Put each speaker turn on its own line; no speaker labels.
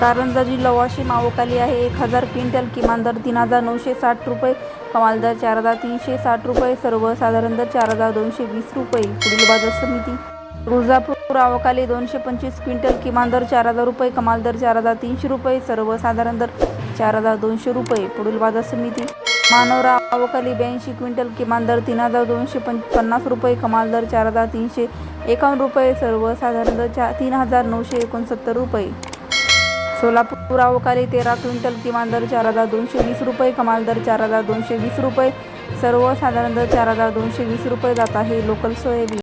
कारंजा जिल्हा वाशिम आवकाली आहे. एक हजार क्विंटल किमान दर तीन हजार नऊशे साठ रुपये. कमाल दर चार हजार तीनशे साठ रुपये. सर्वसाधारण दर चार हजार दोनशे वीस रुपये. पुढील बाजार समिती. तुळजापूर आवकाली दोनशे पंचवीस क्विंटल किमान दर चार हजार रुपये. कमाल दर चार हजार तीनशे रुपये. सर्वसाधारण दर चार हजार दोनशे रुपये. पुढील बाजार समिती. मानोरा आवकाली ब्याऐंशी क्विंटल किमान दर तीन हजार दोनशे पं पन्नास रुपये. कमाल दर चार हजार तीनशे एकावन्न रुपये. सर्वसाधारण दर चा तीन हजार नऊशे एकोणसत्तर रुपये. सोलापूर अवकाळी तेरा क्विंटल किमान दर चार हजार दोनशे वीस रुपये. कमाल दर चार हजार दोनशे वीस रुपये. सर्वसाधारण दर चार हजार दोनशे वीस रुपये जात आहे. Local soybean